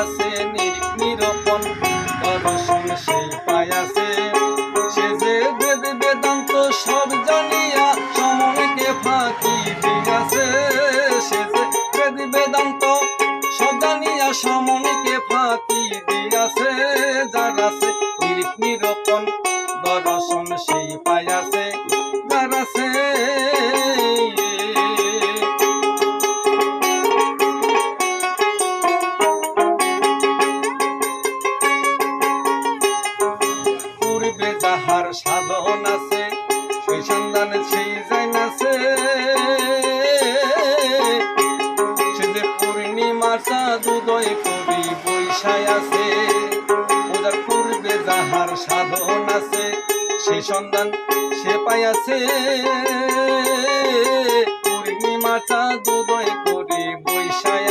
আছে নিরূপণ। দর্শন সেই পায়াছে সে যে বেদ বেদান্ত সব জানিয়া সমনকে ফাঁকি দিয়াছে। সে যে বেদ বেদান্ত সব জানিয়া সমনকে ফাঁকি দিয়াছে। যার আছে নিরূপণ। দর্শন সেই পায়াছে পূর্বে যাহার সাধন আছে, সেই সন্ধান সেই যাইনাছে সে যে পূর্ণিমার চাঁদ করি বৈশায় আছে, পূজার পূর্বে যাহার সাধন আছে, সেই সন্ধান সে পাইয়াছে পূর্ণিমার চাঁদ উদয় করি বৈশায়